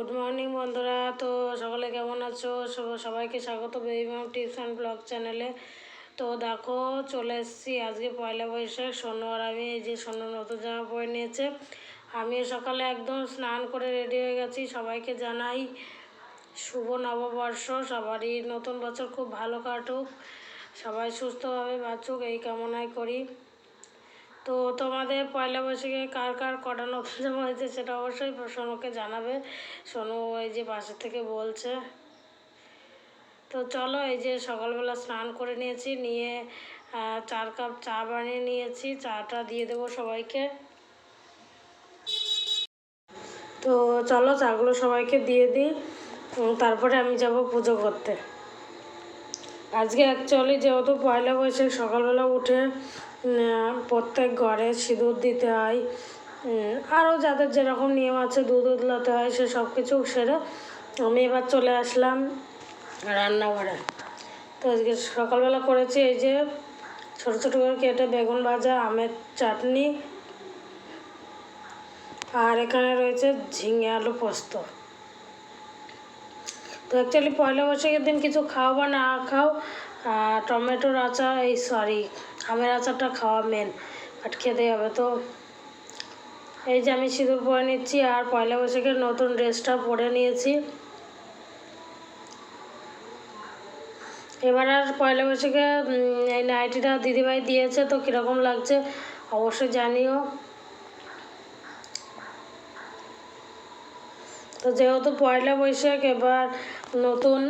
Good morning বন্ধুরা। তো সকলে কেমন আছো? সবাইকে স্বাগত বেবিমাম টিপস অ্যান্ড ব্লগ চ্যানেলে। তো দেখো, চলে এসেছি আজকে পয়লা বৈশাখ সোনু আর আমি এই যে সোনু নতুন জামা পরে নিয়েছে। আমি সকালে একদম স্নান করে রেডি হয়ে গেছি। সবাইকে জানাই শুভ নববর্ষ। সবারই নতুন বছর খুব ভালো কাটুক। সবাই সুস্থভাবে বাঁচুক, এই কামনাই করি। তো তোমাদের পয়লা বৈশাখে কার কার কটা নতুন জামা হয়েছে সেটা অবশ্যই সোনুকে জানাবে। সোনু এই যে পাশে থেকে বলছে। তো চলো এই যে সকালবেলা স্নান করে নিয়েছি, নিয়ে চার কাপ চা বানিয়ে নিয়েছি, চাটা দিয়ে দেবো সবাইকে। তো চলো চাগুলো সবাইকে দিয়ে দিই তারপরে আমি যাব পুজো করতে। আজকে অ্যাকচুয়ালি যেহেতু পয়লা বৈশাখ সকালবেলা উঠে প্রত্যেক ঘরে সিঁদুর দিতে হয়। আরও যাদের যেরকম নিয়ম আছে, দুধ উতলাতে হয়, সে সব কিছু সেরে আমি এবার চলে আসলাম রান্নাঘরে। তো আজকে সকালবেলা করেছি এই যে ছোটো ছোটো করে কেটে বেগুন ভাজা, আমের চাটনি আর এখানে রয়েছে ঝিঙে আলু পোস্ত। তো অ্যাকচুয়ালি পয়লা বৈশাখের দিন কিছু খাও বা না খাও টমেটোর আচার, এই সরি আমের আচারটা খাওয়া মেন বাট খেতে হবে। তো এই যে আমি সিঁদুর পরে নিচ্ছি, আর পয়লা বৈশাখের নতুন ড্রেসটা পরে নিয়েছি। এবার আর পয়লা বৈশাখে এই নাইটিটা দিদিভাই দিয়েছে, তো কীরকম লাগছে অবশ্যই জানিও। তো যেহেতু পয়লা বৈশাখ, এবার নতুন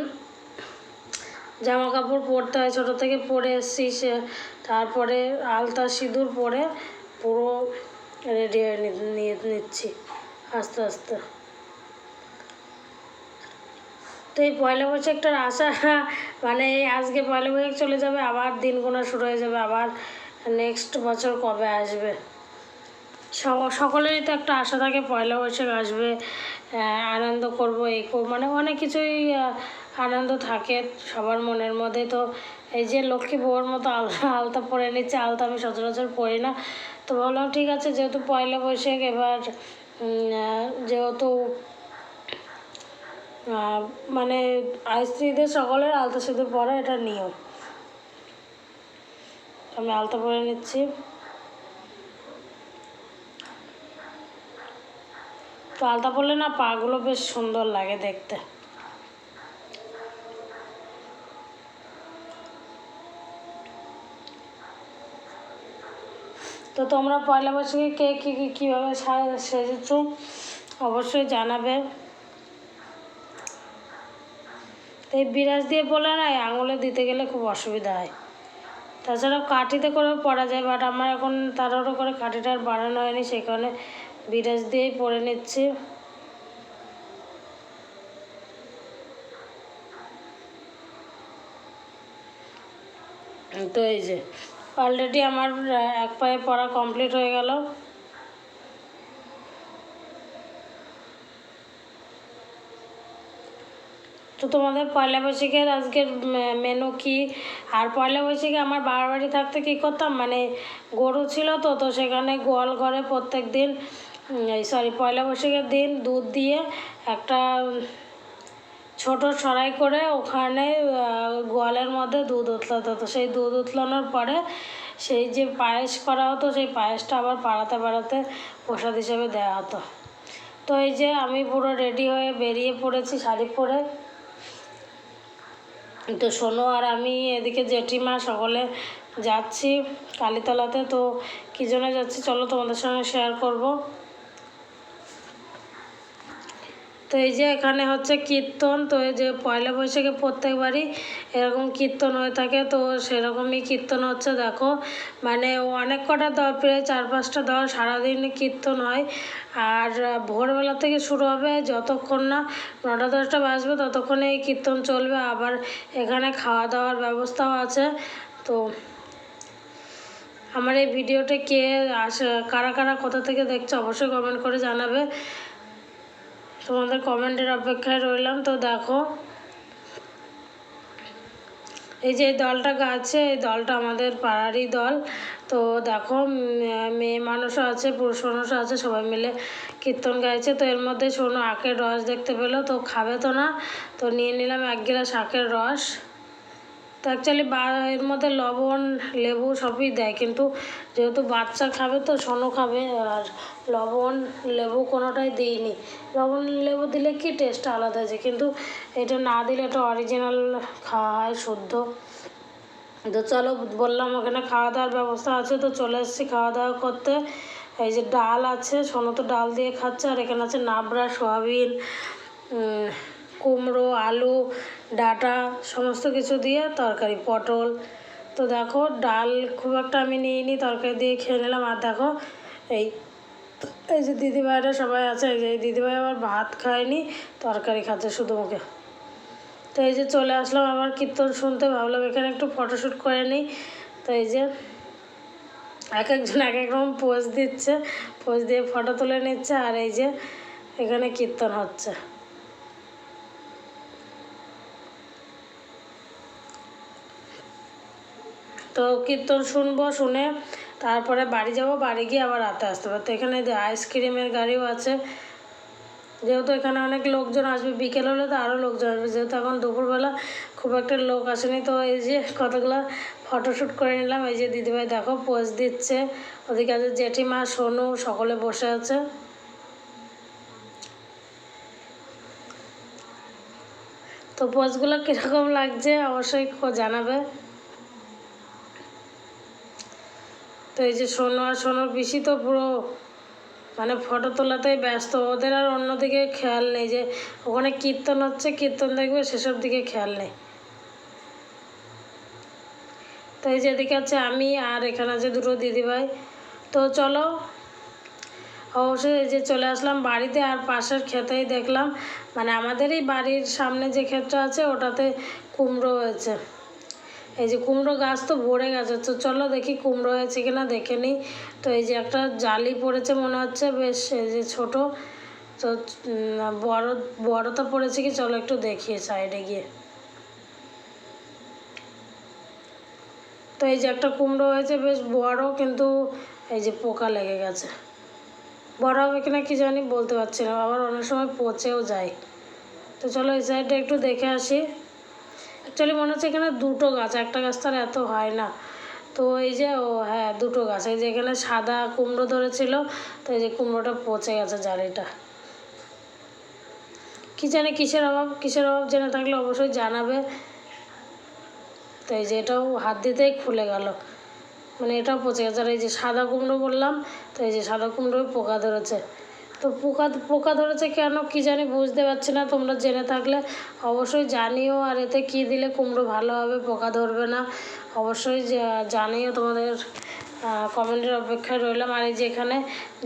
জামা কাপড় পরতে হয়, ছোটো থেকে পরে এসছি সে তারপরে আলতা সিঁদুর পরে পুরো রেডি হয়ে নিয়ে নিচ্ছি, আস্তে আস্তে। তো এই পয়লা বৈশাখটার আশা মানে এই আজকে পয়লা বৈশাখ চলে যাবে, আবার দিন গোনা শুরু হয়ে যাবে, আবার নেক্সট বছর কবে আসবে? সকলেরই তো একটা আশা থাকে, পয়লা বৈশাখ আসবে আনন্দ করব এই করব মানে অনেক কিছুই আনন্দ থাকে সবার মনের মধ্যে। তো এই যে লক্ষ্মী বউয়ের মতো আলতা আলতা পরে নিচ্ছে, আলতা আমি সচরাচর পরি না। তো ভাবলাম ঠিক আছে, যেহেতু পয়লা বৈশাখ, এবার যেহেতু মানে স্ত্রীদের সকলের আলতা সিঁদুর পরা এটা নিয়ম। আমি আলতা পরে নিচ্ছি। তো আলতা পরলে না পাগুলো বেশ সুন্দর লাগে দেখতে। তো তোমরা পয়লা বৈশাখে কে কী কী কীভাবে সেজেছো অবশ্যই জানাবে। তো এই বিরাজ দিয়ে পড়লে না আঙুলে দিতে গেলে খুব অসুবিধা হয়। তাছাড়া কাঠিতে করেও পরা যায় বাট আমার এখন তাড়াহুড়ো করে কাঠিটা আর বানানো হয়নি, সেই কারণে বিরাজ দিয়েই পরে নিচ্ছি। তো এই যে অলরেডি আমার এক পায়ে পড়া কমপ্লিট হয়ে গেল। তো তোমাদের পয়লা বৈশাখের আজকের মেনু কি? আর পয়লা বৈশাখে আমার বাবার বাড়ি থাকতে কী করতাম? মানে গরু ছিল তো তো সেখানে গোয়াল ঘরে প্রত্যেক দিন সরি পয়লা বৈশাখের দিন দুধ দিয়ে একটা ছোট সরাই করে ওখানে গোয়ালের মধ্যে দুধ উতলাতে হতো। সেই দুধ উতলানোর পরে সেই যে পায়েস করা হতো, সেই পায়েসটা আবার পাড়াতে পাড়াতে প্রসাদ হিসেবে দেওয়া হতো। তো এই যে আমি পুরো রেডি হয়ে বেরিয়ে পড়েছি শাড়ি পরে। তো শোনো আর আমি এদিকে জেঠিমা সকলে যাচ্ছি কালীতলাতে। তো কী জন্য যাচ্ছি চলো তোমাদের সঙ্গে শেয়ার করব। তো এই যে এখানে হচ্ছে কীর্তন, তো এই যে পয়লা বৈশাখে প্রত্যেকবারই এরকম কীর্তন হয়ে থাকে, তো সেরকমই কীর্তন হচ্ছে, দেখো। মানে অনেক কটা দল, প্রায় চার পাঁচটা দল সারাদিন কীর্তন হয়। আর ভোরবেলা থেকে শুরু হবে যতক্ষণ না নটা দশটা বাজবে, ততক্ষণে এই কীর্তন চলবে। আবার এখানে খাওয়া দাওয়ার ব্যবস্থাও আছে। তো আমার এই ভিডিওটা কে আসে, কারা কারা কোথা থেকে দেখছ অবশ্যই কমেন্ট করে জানাবে। তোমাদের কমেন্টের অপেক্ষায় রইলাম। তো দেখো, এই যে দলটা গাচ্ছে এই দলটা আমাদের পাড়ারই দল। তো দেখো মেয়ে মানুষও আছে, পুরুষ মানুষও আছে, সবাই মিলে কীর্তন গাইছে। তো এর মধ্যে শোনো আখের রস দেখতে পেল, তো খাবে তো না? তো নিয়ে নিলাম এক গিলাস আখের রস। তো অ্যাকচুয়ালি বা এর মধ্যে লবণ, লেবু সবই দেয়। কিন্তু যেহেতু বাচ্চা খাবে তো সোনো খাবে, আর লবণ, লেবু কোনোটাই দিইনি লবণ, লেবু দিলে কি টেস্ট আলাদা আছে কিন্তু এটা না দিলে এটা অরিজিনাল খাওয়া হয় শুদ্ধ। তো চলো, বললাম ওখানে খাওয়া দাওয়ার ব্যবস্থা আছে, তো চলে এসেছি খাওয়া দাওয়া করতে। এই যে ডাল আছে, সোনো তো ডাল দিয়ে খাচ্ছে, আর এখানে আছে নাবড়া, সয়াবিন কুমড়ো, আলু, ডাঁটা, সমস্ত কিছু দিয়ে তরকারি, পটল। তো দেখো, ডাল খুব একটা আমি নিইনি, তরকারি দিয়ে খেয়ে নিলাম। আর দেখো, এই এই যে দিদিভাইরা সবাই আছে, এই যে এই দিদিভাই আবার ভাত খায়নি, তরকারি খাচ্ছে শুধু মুখে তো এই যে চলে আসলাম আবার কীর্তন শুনতে, ভাবলাম এখানে একটু ফটোশ্যুট করে নিই। তো এই যে এক একজন এক এক রকম পোজ দিচ্ছে পোজ দিয়ে ফটো তুলে নিচ্ছে, আর এই যে এখানে কীর্তন হচ্ছে। তো কীর্তন শুনব, শুনে তারপরে বাড়ি যাব, বাড়ি গিয়ে আবার রাতে আসতে হবে। তো এখানে আইসক্রিমের গাড়িও আছে, যেহেতু এখানে অনেক লোকজন আসবে, বিকেল হলে তো আরও লোকজন আসবে, যেহেতু এখন দুপুরবেলা খুব একটা লোক আসেনি, তো এই যে কতগুলো ফটোশ্যুট করে নিলাম। এই যে দিদিভাই দেখো পোজ দিচ্ছে। ওদিকে আছে জেঠিমা, সোনু, সকলে বসে আছে। তো পোজগুলো কীরকম লাগছে, অবশ্যই জানাবে তো এই যে সোনু আর সোনুর পিসি তো পুরো মানে ফটো তোলাতেই ব্যস্ত। ওদের আর অন্যদিকে খেয়াল নেই যে ওখানে কীর্তন হচ্ছে, কীর্তন দেখবে, সেসব দিকে খেয়াল নেই। তো এই যে এদিকে আছে আমি আর এখানে আছে দুটো দিদিভাই। তো চলো, অবশ্যই এই যে চলে আসলাম বাড়িতে আর পাশের ক্ষেতেই দেখলাম। মানে আমাদেরই বাড়ির সামনে যে ক্ষেতটা আছে, ওটাতে কুমড়ো হয়েছে। এই যে কুমড়ো গাছ তো ভরে গেছে, তো চলো দেখি কুমড়ো হয়েছে কিনা, দেখে নিই। তো এই যে একটা জালি পড়েছে মনে হচ্ছে, বেশ এই যে ছোট। তো বড় বড় তো পড়েছে কি, চলো একটু দেখি সাইডে গিয়ে। তো এই যে একটা কুমড়ো হয়েছে, বেশ বড় কিন্তু এই যে পোকা লেগে গেছে। বড় হবে কিনা কি জানি, বলতে পারছি না, আবার অনেক সময় পচেও যায়। তো চলো এই সাইডটা একটু দেখে আসি। অ্যাকচুয়ালি মনে হচ্ছে এখানে দুটো গাছ, একটা গাছ তার এত হয় না। তো এই যে, ও হ্যাঁ দুটো গাছ। এই যে এখানে সাদা কুমড়ো ধরেছিল, তো এই যে কুমড়োটা পচে গেছে জালিটা। কি জানি কিসের অভাব কিসের অভাব জেনে থাকলে অবশ্যই জানাবে। তো এই যে এটাও হাত দিতেই খুলে গেল। মানে এটাও পচে গেছে। আর এই যে সাদা কুমড়ো বললাম, তো এই যে সাদা কুমড়োয় পোকা ধরেছে। তো পোকা পোকা ধরেছে কেন কি জানি বুঝতে পারছি না, তোমরা জেনে থাকলে অবশ্যই জানিও, আর এতে কি দিলে কুমড়ো ভালো হবে, পোকা ধরবে না, অবশ্যই জানিও তোমাদের কমেন্টের অপেক্ষায় রইলাম, আর এই যে এখানে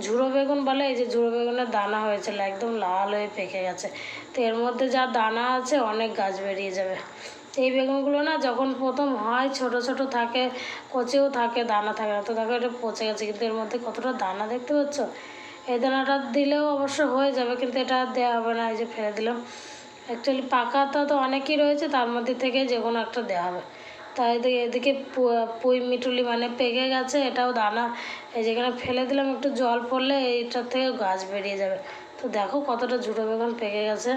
ঝুড়ো বেগুন বলে, এই যে ঝুড়ো বেগুনের দানা হয়েছিল, একদম লাল হয়ে পেকে গেছে, তো এর মধ্যে যা দানা আছে, অনেক গাছ বেরিয়ে যাবে এই বেগুনগুলো না যখন প্রথম হয়, ছোট ছোট থাকে, কচেও থাকে, দানা থাকে না, তো দেখো এটা পচে গেছে, কিন্তু এর মধ্যে কতটা দানা দেখতে পাচ্ছ? এই দানাটা দিলেও অবশ্য হয়ে যাবে, কিন্তু এটা দেওয়া হবে না, এই যে ফেলে দিলাম। অ্যাকচুয়ালি পাকাটা তো অনেকই রয়েছে, তার মধ্যে থেকে যে কোনো একটা দেওয়া হবে। তাই এদিকে এদিকে পুঁই মিটুলি মানে পেকে গেছে, এটাও দানা। এই যেখানে ফেলে দিলাম, একটু জল পড়লে এইটার থেকে গাছ বেরিয়ে যাবে। তো দেখো কতটা ঝুটো বেগুন পেকে গেছে।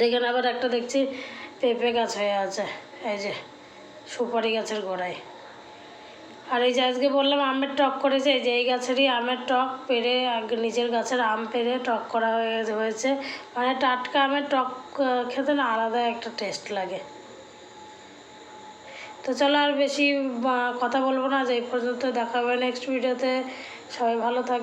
দেখেন আবার একটা দেখছি পেঁপে গাছ হয়ে আছে, এই যে সুপারি গাছের গোড়ায়। আর এই যে আজকে বললাম আমের টক করেছে, এই যে এই গাছেরই আমের টক পেরে নিজের গাছের আম পেরে টক করা হয়ে হয়েছে। মানে টাটকা আমের টক খেতে না আলাদা একটা টেস্ট লাগে। তো চলো আর বেশি কথা বলব না যে এই পর্যন্ত দেখা হবে নেক্সট ভিডিওতে সবাই ভালো থাকবে।